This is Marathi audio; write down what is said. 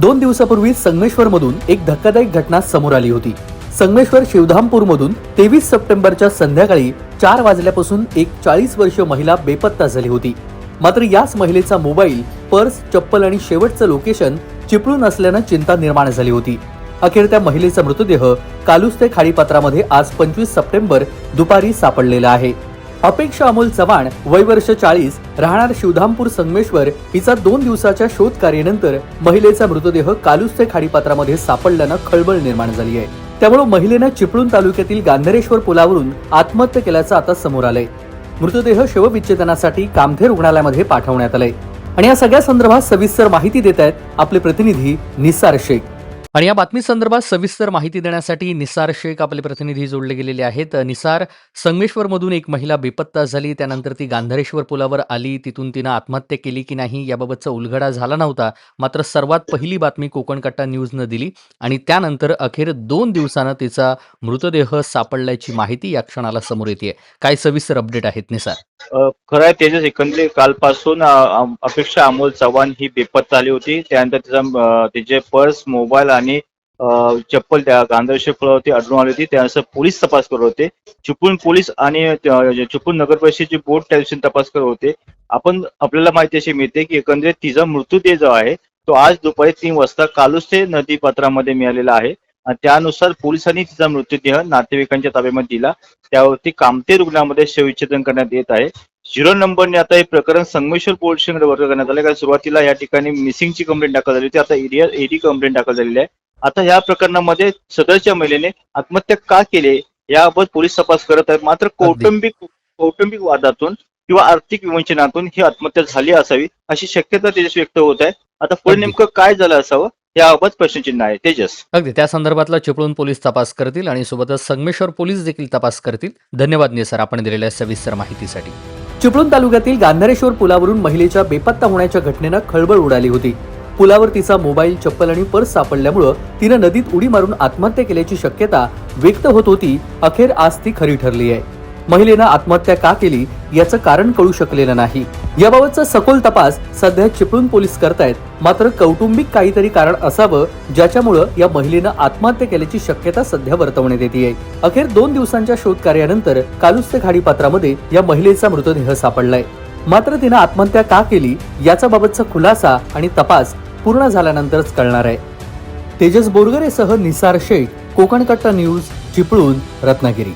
दोन दिवसापूर्वी संगमेश्वर मधून एक धक्कादायक घटना समोर आली होती. संगमेश्वर शिवधामपूर मधून तेवीस सप्टेंबरच्या संध्याकाळी चार वाजल्यापासून एक चाळीस वर्षीय महिला बेपत्ता झाली होती. मात्र याच महिलेचा मोबाईल पर्स चप्पल आणि शेवटचं लोकेशन चिपळून असल्यानं चिंता निर्माण झाली होती. अखेर त्या महिलेचा मृतदेह कालुस्ते खाडीपात्रामध्ये आज पंचवीस सप्टेंबर दुपारी सापडलेला आहे. अपेक्षा अमोल चव्हाण वय वर्ष चाळीस राहणार शिवधामपूर संगमेश्वर हिचा दोन दिवसाच्या शोध कार्यानंतर महिलेचा मृतदेह कालुस्ते खाडीपात्रामध्ये सापडल्यानं खळबळ निर्माण झाली आहे. त्यामुळे महिलेनं चिपळूण तालुक्यातील गांधरेश्वर पुलावरून आत्महत्या केल्याचं आता समोर आलंय. मृतदेह शवविच्छेदनासाठी कामथे रुग्णालयामध्ये पाठवण्यात आलंय. आणि या सगळ्या संदर्भात सविस्तर माहिती देत आहेत आपले प्रतिनिधी निसार शेख. आणि या बातमी संदर्भात सविस्तर माहिती देण्यासाठी निसार शेख आपले प्रतिनिधी जोडले गेलेले आहेत. निसार संगमेश्वरमधून एक महिला बेपत्ता झाली त्यानंतर ती गांधारेश्वर पुलावर आली तिथून तिनं आत्महत्या केली की नाही याबाबतचा उलगडा झाला नव्हता मात्र सर्वात पहिली बातमी कोकण कट्टा न्यूजनं दिली आणि त्यानंतर अखेर दोन दिवसानं तिचा मृतदेह सापडल्याची माहिती या क्षणाला समोर येते काय सविस्तर अपडेट आहेत निसार? खरं आहे तेजस एकंदरीत कालपासून अपेक्षा अमोल चव्हाण ही बेपत्ता आली होती. त्यानंतर तिचा तिचे पर्स मोबाईल आणि चप्पल त्या गांधर्शी फुलावरती आढळून आली होती. त्यानुसार पोलीस तपास करत होते. चिपळूण पोलीस आणि चिपळूण नगर परिषदेची बोर्ड त्या दिवशी तपास करत होते. आपण आपल्याला माहिती अशी मिळते की एकंदरीत तिचा मृत्यूदेह जो आहे तो आज दुपारी तीन वाजता कालुस्ते नदी पात्रामध्ये मिळालेला आहे. आणि त्यानुसार पोलिसांनी तिचा मृतदेह नातेवाईकांच्या ताब्यामध्ये दिला. त्यावरती कामते रुग्णामध्ये शवविच्छेदन करण्यात येत आहे. झिरो नंबरने आता हे प्रकरण संगमेश्वर पोलीस स्टेशनकडे वर्ग करण्यात आलं कारण सुरुवातीला या ठिकाणी मिसिंगची कंप्लेंट दाखल झाली होती. आता एरिया एडी कंप्लेंट दाखल झालेली आहे. आता या प्रकरणामध्ये सदरच्या महिलेने आत्महत्या का केली याबाबत पोलीस तपास करत आहेत. मात्र कौटुंबिक कौटुंबिक वादातून किंवा आर्थिक विवंचनातून ही आत्महत्या झाली असावी अशी शक्यता तेजस व्यक्त होत आहे. आता पुढे. नेमकं काय झालं असावं याबाबत प्रश्नचिन्ह आहे. तेजस. अगदी. त्या संदर्भातला चिपळूण पोलीस तपास करतील आणि सोबतच संगमेश्वर पोलीस देखील तपास करतील. धन्यवाद निसर आपण दिलेल्या सविस्तर माहितीसाठी. चिपळूण तालुक्यातील गांधारेश्वर पुलावरून महिलेच्या बेपत्ता होण्याच्या घटनेनं खळबळ उडाली होती. पुलावर तिचा मोबाईल चप्पल आणि पर्स सापडल्यामुळं तिनं नदीत उडी मारून आत्महत्या केल्याची शक्यता व्यक्त होत होती. अखेर आज ती खरी ठरली आहे. महिलेनं आत्महत्या का केली याचं कारण कळू शकलेलं नाही. याबाबतचा सखोल तपास सध्या चिपळूण पोलीस करतायत. मात्र कौटुंबिक काहीतरी कारण असावं ज्याच्यामुळं या महिलेनं आत्महत्या केल्याची शक्यता सध्या वर्तवण्यात येते अखेर दोन दिवसांच्या शोध कार्यानंतर कालुस्ते खाडीपात्रामध्ये या महिलेचा मृतदेह सापडलाय. मात्र तिनं आत्महत्या का केली याचा बाबतचा खुलासा आणि तपास पूर्ण झाल्यानंतरच कळणार आहे. तेजस बोरगरेसह निसार शेख कोकण कट्टा न्यूज चिपळूण रत्नागिरी.